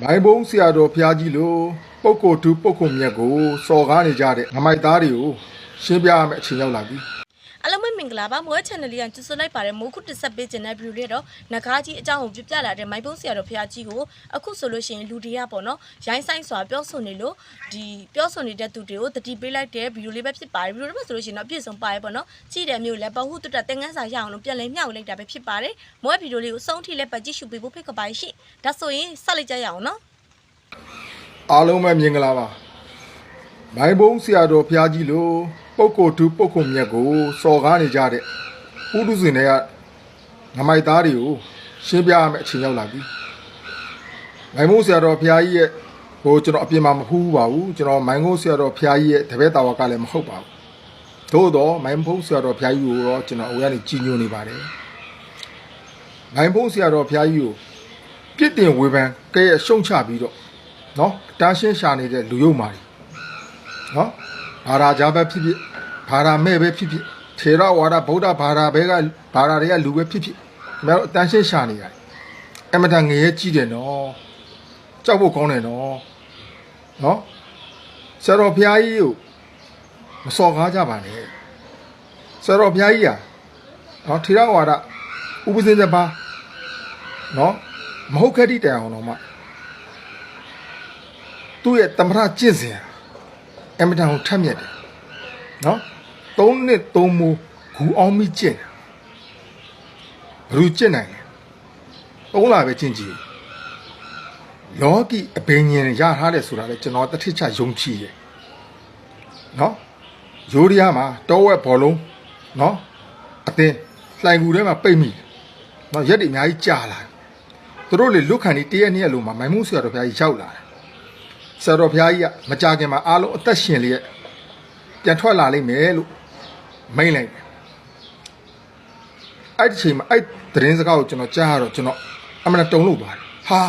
မိုင်းဘုံဆရာတော်ဖျားကြီးလိုပုတ်ကိုတူပုတ်ခုံမြက်ကိုစော်ကားနေကြတဲ့ငမိုက်သားတွေကိုရှင်းပြရမယ့်အချိန်ရောက်လာပြီ အားလုံးပဲမင်္ဂလာပါမိုး channel လေးကကြိုဆိုလိုက်ပါတယ်မိုးခုတစ်ဆက်ပေးခြင်းတဲ့ view လေးတော့နဂါးကြီးအကြောင်းကိုပြပြလာတဲ့မိုင်းပုံးဆရာတော်ဖရာကြီးကိုအခုဆိုလို့ရှိရင်လူတွေကပေါ့နော်ရိုင်းဆိုင်စွာပြောဆိုနေလို့ဒီပြောဆိုနေတဲ့သူတွေကိုတတိပေးလိုက်တဲ့ view လေးပဲဖြစ်ပါတယ် view လေးပဲဆိုလို့ရှိရင်တော့အပြည့်စုံပါရပေါ့နော်ကြည့်တယ်မျိုးလည်းပဟုတုတ္တတင်ငန်းစာရအောင်လို့ပြန်လဲမျှဝေလိုက်တာပဲဖြစ်ပါတယ်မိုးရဲ့ view လေးကိုအဆုံးထိလည်းပတ်ကြည့်ရှုပေးဖို့ဖိတ်ကပါရှိဒါဆိုရင်ဆက်လိုက်ကြရအောင်နော်အားလုံးပဲမြင်ကြလားပါမိုင်းဘုံဆရာတော်ဖျားကြီးလို ပုတ်ကိုတူပုတ်ခုံမြက်ကိုစော်ကားနေကြတဲ့ဥဒုစင်တွေကငမိုက်သားတွေကိုရှင်းပြရမယ့်အချိန်ရောက်လာပြီမိုင်းဘုံဆရာတော်ဖျားကြီးရဲ့ဟိုကျွန်တော်အပြင်မှာမဖူးပါဘူးကျွန်တော်မိုင်းဘုံဆရာတော်ဖျားကြီးရဲ့တပည့်တော်ကလည်းမဟုတ်ပါဘူးသို့တော့မိုင်းဘုံဆရာတော်ဖျားကြီးကိုတော့ကျွန်တော်အဝေးကနေကြည်ညိုနေပါတယ်မိုင်းဘုံဆရာတော်ဖျားကြီးကိုပြစ်တင်ဝေဖန်ကဲ့ရဲ့ရှုံချပြီးတော့နော်တားရှင်းရှာနေတဲ့လူယုံမာတွေနော် ဘာသာကြားပဲဖြစ်ဖြစ်ဘာသာမဲ့ပဲဖြစ်ဖြစ်ထေရဝါဒဗုဒ္ဓဘာသာဘဲကဘာသာတွေကလူပဲဖြစ်ဖြစ်ကျွန်တော်တို့အတန်းရှင်းရှာနေရတယ်အမတန်ငရဲကြီးတယ်နော်ကြောက်ဖို့ကောင်းတယ်နော်နော်ဆရာတော်ဘုရားကြီးကိုမစော်ကားကြပါနဲ့ဆရာတော်ဘုရားကြီးอ่ะနော်ထေရဝါဒဥပဇင်းစပါနော်မဟုတ်ခက်တိတိုင်အောင်တော့မှသူ့ရဲ့တမထကျင့်စဉ် အမတန်ကိုထက်မြက်တယ်နော်သုံးနှစ်သုံးမူဂူအောင်မိကျင့်တယ်ဘယ်လိုကျင့်နိုင်လဲသုံးလာပဲကျင့်ကြည့်လောကီအဘိညာဉ်ရထားတယ်ဆိုတာလေကျွန်တော်တထစ်ချယုံကြည်တယ်နော်ယိုးရီးယားမှာတောဝက်ဘောလုံးနော်အတင်းလှိုင်ကူထဲမှာပိတ်မိတယ်နော်ရက်တွေအများကြီးကြာလာတယ်သူတို့လေလွတ်ခံနေတရက်နှစ်ရက်လုံးမှာမိုင်မှုဆရာတော်ဘုရားကြီးရောက်လာတယ် ဆရာတော်ဘုရားကြီးကမကြခင်မှာအားလုံးအသက်ရှင်လျက်ပြန်ထွက်လာလိမ့်မယ်လို့မိန့်လိုက်တယ်အဲ့ဒီချိန်မှာအဲ့သတင်းစကားကိုကျွန်တော်ကြားရတော့ကျွန်တော်အမှန်တုံလို့ပါတယ်ဟာ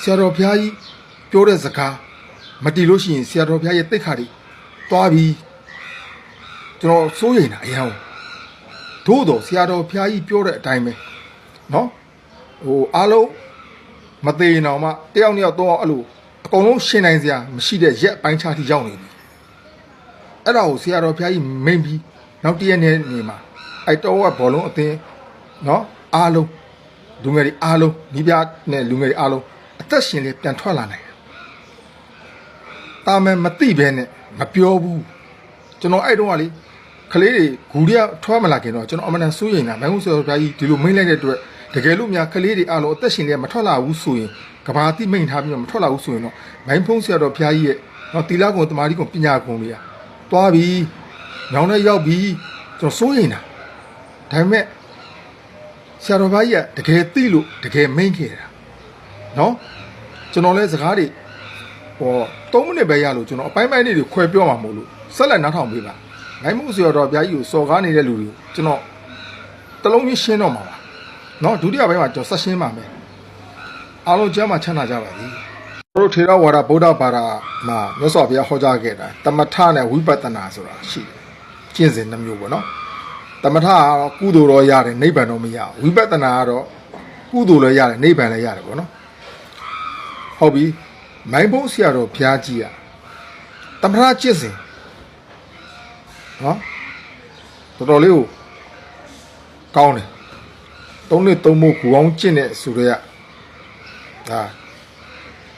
ဆရာတော်ဘုရားကြီးပြောတဲ့စကားမတီးလို့ရှိရင်ဆရာတော်ဘုရားရဲ့တိတ်ခါတွေသွားပြီးကျွန်တော်စိုးရိမ်တာအရင်သို့တော့ဆရာတော်ဘုရားကြီးပြောတဲ့အတိုင်းပဲเนาะဟိုအားလုံး မသေးရင်တော့မှတယောက်နှစ်ယောက်တော့အဲ့လိုအ ကုန်လုံးရှင်းနိုင်စရာမရှိတဲ့ရက်အပိုင်းခြားထိရောက်နေပြီအဲ့ဒါကိုဆရာတော်ဘုရားကြီးမိန်ပြီးနောက်တည့်ရက်နေ့နေမှာအဲ့တော့ကဘောလုံးအသင်းနော်အားလုံးလူငယ်တွေအားလုံးညီပြနဲ့လူငယ်တွေအားလုံးအသက်ရှင်လေးပြန်ထွက်လာနိုင်တယ်တာမန်မသိဘဲနဲ့မပြောဘူးကျွန်တော်အဲ့တုန်းကလေကလေးတွေဂူရီကထွက်မလာခင်တော့ကျွန်တော်အမှန်တန်စိုးရိမ်တာမိုင်းဦးဆရာတော်ဘုရားကြီးဒီလိုမိန်လိုက်တဲ့အတွက် တကယ်လို့များကလေးတွေအားလုံးအသက်ရှင်လေးမထွက်လာဘူးဆိုရင်ကဘာတိမိန်ထားပြီးတော့မထွက်လာဘူးဆိုရင်တော့မိုင်းဖုံးဆရာတော်ဘုရားကြီးရဲ့နော်တီလာကုံတမာတိကုံပညာကုံတွေကတွားပြီးညောင်းနဲ့ရောက်ပြီးကျွန်တော်စိုးရိမ်တာဒါပေမဲ့ဆရာတော်ဘုရားကြီးကတကယ်သိလို့တကယ်မိန်ခဲ့တာနော်ကျွန်တော်လည်းစကားတွေဟော3မိနစ်ပဲရလို့ကျွန်တော်အပိုင်းပိုင်းလေးတွေခွဲပြောမှာမဟုတ်လို့ဆက်လက်နားထောင်ပေးပါမိုင်းမှုဆရာတော်ဘုရားကြီးကိုစော်ကားနေတဲ့လူတွေကိုကျွန်တော်တလုံးချင်းရှင်းတော့မှာပါ နော်ဒုတိယပိုင်းမှာကျွန်တော်ဆက်ရှင်းပါမယ်အားလုံးကျမ်းမှာချမ်းသာကြပါစေတို့ထေရဝါဒဗုဒ္ဓဘာသာမှာမြတ်စွာဘုရားဟောကြားခဲ့တာတမထနဲ့ဝိပဿနာဆိုတာရှိတယ်ကျင့်စဉ်နှမျိုးပေါ့နော်တမထကတော့ကုသိုလ်တော့ရတယ်နိဗ္ဗာန်တော့မရဘူးဝိပဿနာကတော့ကုသိုလ်လည်းရတယ်နိဗ္ဗာန်လည်းရတယ်ပေါ့နော်ဟုတ်ပြီမိုင်းဘုံဆရာတော်ဘုရားကြီးอ่ะတမထကျင့်စဉ်နော်တော်တော်လေးကိုကောင်းတယ် သုံးနှစ်သုံးဖို့ကူအောင်ကျင့်တဲ့ဆိုတော့ဒါ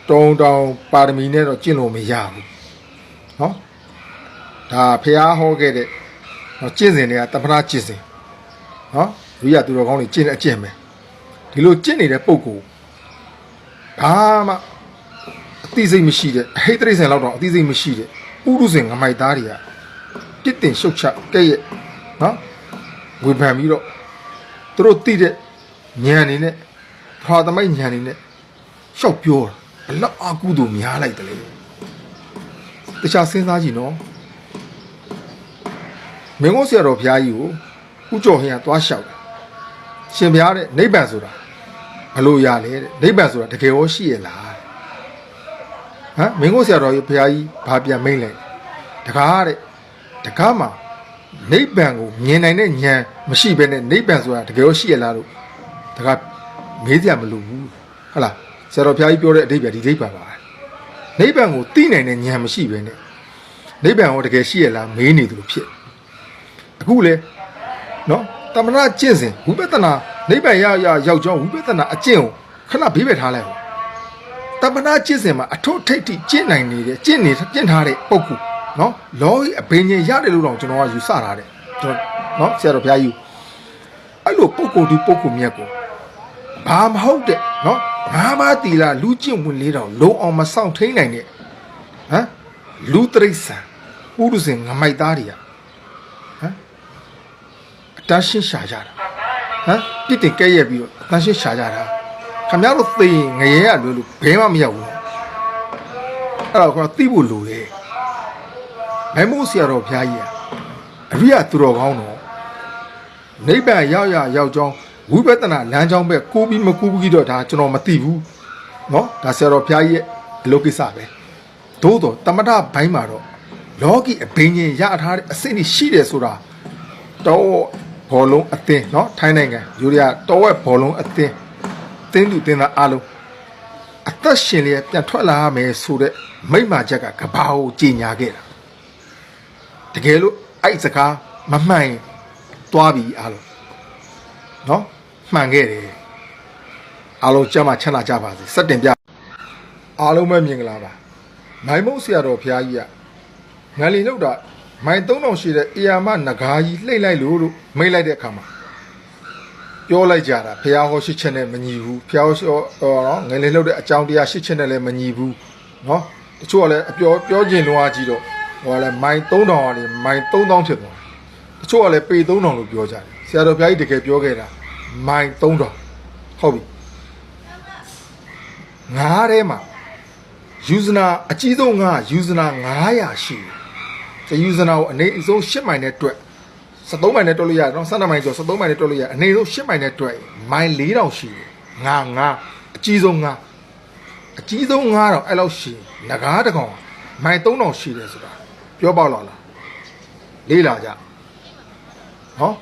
တုံတောင်ပါရမီနဲ့တော့ကျင့်လို့မရဘူးနော်ဒါဖះဟောခဲ့တဲ့နော်ကျင့်စဉ်တွေကတမထကျင့်စဉ်နော်လူရသူတော်ကောင်းတွေကျင့်တဲ့အကျင့်ပဲဒီလိုကျင့်နေတဲ့ပုံကိုဘာမှအသိစိတ်မရှိတဲ့အဟိတ်တရိษံလောက်တော့အသိစိတ်မရှိတဲ့ဥရုစင်ငမိုက်သားတွေကတစ်တင်ရှုတ်ချကဲ့ရဲ့နော်ဝေဖန်ပြီးတော့ သူတို့သိတဲ့ဉာဏ်နေနဲ့ဖာသမိုက်ဉာဏ်နေနဲ့ရှောက်ပြောတာဘလောက်အကုသို့များလိုက်တယ်လေတခြားစဉ်းစားကြည့်နော်မင်းကိုဆရာတော်ဘုရားကြီးကိုဥကြော်ဟင်ကသွားလျှောက်တယ်ရှင်ဘုရားတဲ့နိဗ္ဗာန်ဆိုတာဘလို့ရလဲတဲ့နိဗ္ဗာန်ဆိုတာတကယ်ရောရှိရလားဟမ်မင်းကိုဆရာတော်ဘုရားကြီးဘာပြန်မိတ်လိုက်တကားတဲ့တကားမှာ နိဗ္ဗာန်ကိုမြင်နိုင်တဲ့ဉာဏ်မရှိဘဲနဲ့နိဗ္ဗာန်ဆိုတာတကယ်ရောရှိရလားလို့တကားမေးစရာမလိုဘူးဟုတ်လားဆရာတော်ဘုရားကြီးပြောတဲ့အဓိပ္ပာယ်ဒီအဓိပ္ပာယ်ပါနိဗ္ဗာန်ကိုသိနိုင်တဲ့ဉာဏ်မရှိဘဲနဲ့နိဗ္ဗာန်ကိုတကယ်ရှိရလားမေးနေသူလို့ဖြစ်အခုလေနော်တမနာကျင့်စဉ်ဝိပဿနာနိဗ္ဗာန်ရရရောက်ကြောင်းဝိပဿနာအကျင့်ကိုခဏဘေးပဲထားလိုက်အောင်တမနာကျင့်စဉ်မှာအထွတ်ထိပ်ထိကျင့်နိုင်နေတဲ့ကျင့်နေကျင့်ထားတဲ့ပုဂ္ဂိုလ် နော်လောကီအဘိညာဉ်ရတယ်လို့တော့ကျွန်တော်ကယူဆထားတယ်ကျွန်တော်နော်ဆရာတော်ဘုရားကြီးအဲ့လိုပုဂ္ဂိုလ်ဒီပုဂ္ဂိုလ်မြတ်ကိုဘာမဟုတ်တဲ့နော်ငါးပါးတီလာလူကျင့်ဝင်လေးတော့လုံအောင်မဆောင်ထိန်နိုင်တဲ့ဟမ်လူတရိษံဥဒုစင်ငမိုက်သားတွေကဟမ်အတန်းရှင်းရှာကြတာဟမ်ပြစ်တင်ကဲရက်ပြီးတော့အတန်းရှင်းရှာကြတာခမရတို့သိရင်ငရဲရလွယ်လို့ဘဲမှမရောက်ဘူးအဲ့တော့ကတော့သိဖို့လိုတယ် မိုင်းမိုးဆရာတော်ဘုရားကြီးကအရိယသူတော်ကောင်းတော့ နိဗ္ဗာန်ရောက်ရရောက်ကြောင်းဝိပဿနာလမ်းကြောင်းပဲကိုးပြီးမကူးပြီးတော့ဒါကျွန်တော်မသိဘူးเนาะဒါဆရာတော်ဘုရားကြီးရဲ့အလုပ်ကိစ္စပဲသို့တော့တမထဘိုင်းမှာတော့လောကီအဘိညာဉ်ရထားတဲ့အစိမ့်ကြီးရှိတယ်ဆိုတာတော့ဘောလုံးအသင်းเนาะထိုင်းနိုင်ငံယူရီးယားတော်ဝက်ဘောလုံးအသင်းတင်းသူတင်းသားအားလုံးအသက်ရှင်လျက်ပြန်ထွက်လာရမယ်ဆိုတဲ့မိမ့်မာချက်ကကဘာကိုကြီးညာခဲ့တာ တကယ်လို့အဲ့စကားမမှန်ရင်သွားပြီအားလုံးနော်မှန်ခဲ့တယ်အားလုံးကြမ်းမှချမ်းသာကြပါစေစက်တင်ပြအားလုံးပဲမြင်ကြလားပါမိုင်းမုတ်ဆရာတော်ဘုရားကြီးကငလီလောက်တာမိုင်း3000ရှိတဲ့အေယာမနဂါကြီးလှိမ့်လိုက်လို့လို့မိတ်လိုက်တဲ့အခါမှာပြောလိုက်ကြတာဘုရားဟောရှိချက်နဲ့မညီဘူးဘုရားဟောနော်ငလီလောက်တဲ့အကြောင်းတရားရှိချက်နဲ့လည်းမညီဘူးနော်တချို့ကလည်းအပြောပြောကျင်တော့အကြီးတော့ ဟိုကလည်းမိုင်း3000ကနေမိုင်း3000ဖြစ်သွားတယ်တချို့ကလည်းပေ3000လို့ပြောကြတယ်ဆရာတော်ဘုရားကြီးတကယ်ပြောခဲ့တာမိုင်3000ဟုတ်ပြီငါးထဲမှာယူဇနာအကြီးဆုံးငါယူဇနာ900ရှိတယ်ဒီယူဇနာကိုအနေအဆုံး10မိုင်နဲ့တွက်73မိုင်နဲ့တွက်လို့ရတယ်နော်12မိုင်ကျော်73မိုင်နဲ့တွက်လို့ရအနေဆုံး10မိုင်နဲ့တွက်မိုင်4000ရှိတယ်ငါငါအကြီးဆုံးငါအကြီးဆုံး9000အဲ့လောက်ရှိငကားတကောင်မိုင်3000ရှိတယ်ဆိုတာ ပြောပေါက်လာလားလေးလာကြ ဟော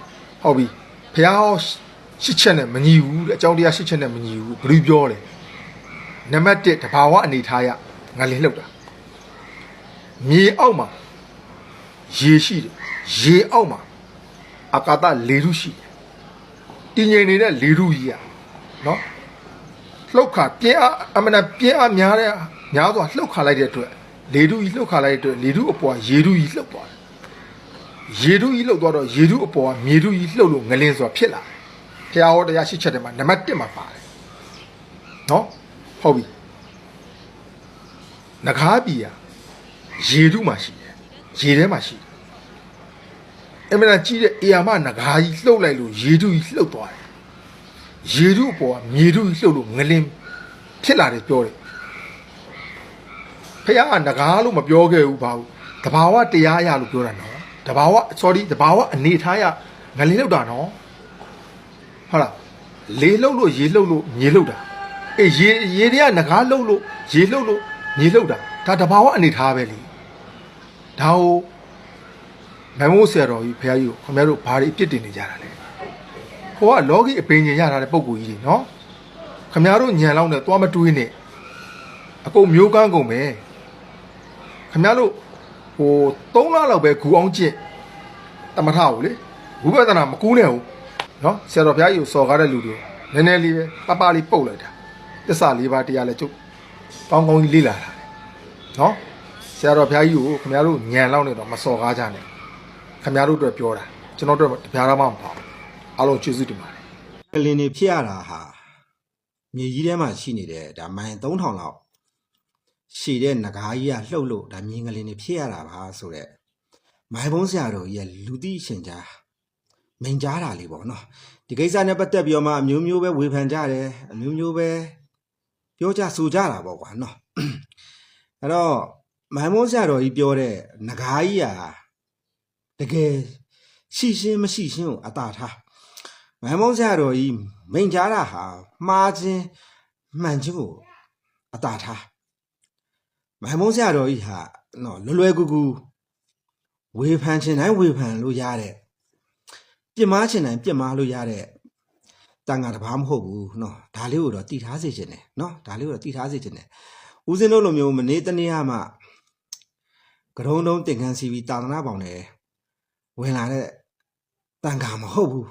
ဟုတ်ပြီဖះဟောရှစ်ချက်နဲ့မညီဘူးတဲ့အကြောင်းတရားရှစ်ချက်နဲ့မညီဘူးဘယ်လိုပြောလဲနံပါတ်1တဘာဝအနေထားရငါလင်းလှုပ်တာမြေအောက်မှာရေရှိတယ်ရေအောက်မှာအာကာသလေထုရှိတယ်တည်ငြိမ်နေတဲ့လေထုကြီးอ่ะเนาะလှုပ်ခါပြင်းအားအမနာပြင်းအားများတဲ့များစွာလှုပ်ခါလိုက်တဲ့အတွက် လေထုကြီးလှုပ်ခါလိုက်တဲ့အတွက်လေထုအပေါ်ရေထုကြီးလှုပ်သွားတယ်ရေထုကြီးလှုပ်သွားတော့ရေထုအပေါ်ကမြေထုကြီးလှုပ်လို့ငလင်းဆိုတာဖြစ်လာတယ်။ဘုရားဟောတရားရှိချက်တယ်မှာနံပါတ်1မှာပါတယ်။နော်ဟုတ်ပြီ။ငကားပြည်ကရေထုမှာရှိတယ်။ရေထဲမှာရှိတယ်။အမှန်တန်ကြီးတဲ့အေယာမငကားကြီးလှုပ်လိုက်လို့ရေထုကြီးလှုပ်သွားတယ်။ရေထုအပေါ်ကမြေထုကြီးလှုပ်လို့ငလင်းဖြစ်လာတယ်ပြောတယ်။ ဖះကငကားလို့မပြောခဲ့ဘူးဘာဘူး။တဘာဝတရားရလို့ပြောတာနော်။တဘာဝ sorry တဘာဝအနေထားရငလင်းလောက်တာနော်။ဟုတ်လား။လေလှုပ်လို့ရေလှုပ်လို့မြေလှုပ်တာ။အေးရေရေတွေကငကားလှုပ်လို့ရေလှုပ်လို့မြေလှုပ်တာ။ဒါတဘာဝအနေထားပဲလေ။ဒါကိုမမိုးဆရာတော်ကြီးဖះကြီးကိုခင်ဗျားတို့ဘာတွေအပြစ်တင်နေကြတာလဲ။ဟိုကလောကီအပင်ញင်ရထားတဲ့ပုံကိုကြီးတွေနော်။ခင်ဗျားတို့ညံလောက်နဲ့သွားမတွေးနဲ့။အကုန်မျိုးကန်းကုန်ပဲ။ ခင်ဗျားတို့ဟို3လလောက်ပဲဂူအောင်ကျင့်တမထကိုလေဝိပဿနာမကူးနဲ့ဘူးနော်ဆရာတော်ဘုရားကြီးကိုစော်ကားတဲ့လူတွေနည်းနည်းလေးပဲပပလေးပုတ်လိုက်တာတစ္ဆာလေးပါးတရားလဲကျုပ်ကောင်းကောင်းကြီးလေ့လာတာနော်ဆရာတော်ဘုရားကြီးကိုခင်ဗျားတို့ညံလောက်နေတော့မစော်ကားကြနဲ့ခင်ဗျားတို့အတွက်ပြောတာကျွန်တော်တို့တပြားသားမှမပါဘူးအားလုံးကျေးဇူးတင်ပါတယ်ကလင်နေဖြစ်ရတာဟာမြေကြီးထဲမှာရှိနေတဲ့ဒါမိုင်3000လောက် ရှိတဲ့ငကားကြီးကလှုပ်လို့ဒါမြင်းကလေးတွေဖြစ်ရတာပါဆိုတော့မိုင်ဘုံဆရာတော်ကြီးရဲ့လူသိရှင်ကြားမိန်ကြားတာလေးပေါ့နော်ဒီကိစ္စနဲ့ပတ်သက်ပြီးတော့မှအမျိုးမျိုးပဲဝေဖန်ကြတယ်အမျိုးမျိုးပဲပြောကြဆိုကြတာပေါ့ကွာနော်အဲ့တော့မိုင်ဘုံဆရာတော်ကြီးပြောတဲ့ငကားကြီးကတကယ်ရှိရှင်းမရှိရှင်းကိုအတာထားမဟမုံဆရာတော်ကြီးမိန်ကြားတာဟာမှားခြင်းမှန်ခြင်းကိုအတာထား မိုင်မုံဆရာတော်ကြီးဟာနော်လွယ်လွယ်ကူကူဝေဖန်ခြင်းတိုင်းဝေဖန်လို့ရတဲ့ပြစ်မှားခြင်းတိုင်းပြစ်မှားလို့ရတဲ့တန်ခါတဘာမဟုတ်ဘူးနော်ဒါလေးကိုတော့တည်ထားစေခြင်းနဲ့နော်ဒါလေးကိုတော့တည်ထားစေခြင်းနဲ့ဦးစင်းတို့လိုမျိုးမနေ့တနေ့မှကရုံတုံးတင်ခန်းစီပြီးတာသနာပေါင်တယ်ဝင်လာတဲ့တန်ခါမဟုတ်ဘူး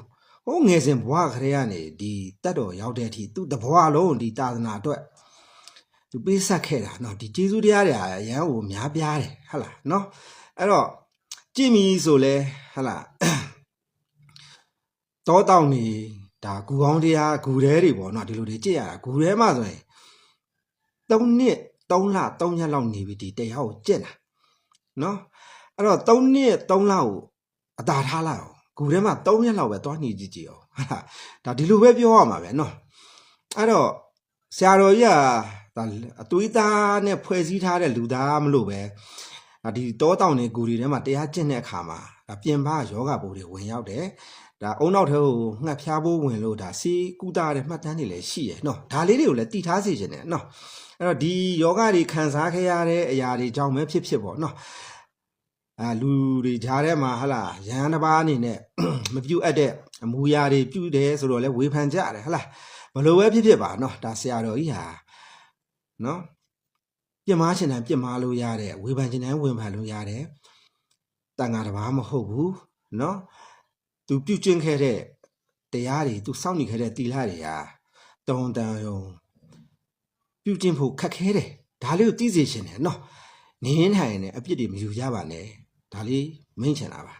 ဟိုငယ်စဉ်ဘဝခရေကနေဒီတတ်တော်ရောက်တဲ့အထိသူ့တဘဝလုံးဒီတာသနာအတွက် သူပေးဆက်ခဲ့တာเนาะဒီကျေးဇူးတရားတွေအရန်ကိုများပြားတယ်ဟုတ်လားเนาะအဲ့တော့ကြည့်မီဆိုလဲဟုတ်လား တောတောင်နေဒါဂူကောင်းတရားဂူထဲတွေပေါ့နော်ဒီလိုတွေကြည့်ရတာဂူထဲမှာဆိုရင်3နှစ်3လ3ရက်လောက်နေပြီဒီတရားကိုကြင့်တာနော်အဲ့တော့3နှစ်3လကိုအသာထားလိုက်အောင်ဂူထဲမှာ3ရက်လောက်ပဲသွားညှိကြည့်ကြည့်အောင်ဟာဒါဒီလိုပဲပြောရမှာပဲနော်အဲ့တော့ဆရာတော်ကြီးက ဒါအသွေးသားနဲ့ဖွဲ့စည်းထားတဲ့လူသားမလို့ပဲဒါဒီတောတောင်နေဂူတွေထဲမှာတရားကျင့်တဲ့အခါမှာဒါပြင်ပယောဂဘိုးတွေဝင်ရောက်တယ်ဒါအုံနောက်ထဲကိုငှက်ဖျားဖို့ဝင်လို့ဒါစီကူတာတဲ့မှတ်တမ်းတွေလည်းရှိရယ်နော်ဒါလေးတွေကိုလည်းတည်ထားစေချင်တယ်နော်အဲ့တော့ဒီယောဂတွေခံစားခဲ့ရတဲ့အရာတွေကြောင့်ပဲဖြစ်ဖြစ်ပေါ့နော်အာလူတွေကြားထဲမှာဟလာရဟန်းတစ်ပါးအနေနဲ့မပြုတ်အပ်တဲ့အမူအရာတွေပြုတ်တယ်ဆိုတော့လဲဝေဖန်ကြတယ်ဟလာဘလို့ပဲဖြစ်ဖြစ်ပါနော်ဒါဆရာတော်ကြီးဟာ နော်ပြစ်မှားချင်တယ်ပြစ်မှားလို့ရတယ်ဝေဖန်ချင်တယ်ဝေဖန်လို့ရတယ်တန်ဃာတစ်ပါးမဟုတ်ဘူးနော်သူပြုတ်ကျင့်ခဲ့တဲ့တရားတွေသူစောင့်နေခဲ့တဲ့တီလာတွေဟာတုံတန်ယုံပြုတ်ကျင့်ဖို့ခက်ခဲတယ်ဒါလေးကိုသိစေချင်တယ်နော်နင်းထိုင်နေအပြစ်တွေမယူကြပါနဲ့ဒါလေးမိန့်ချင်တာပါ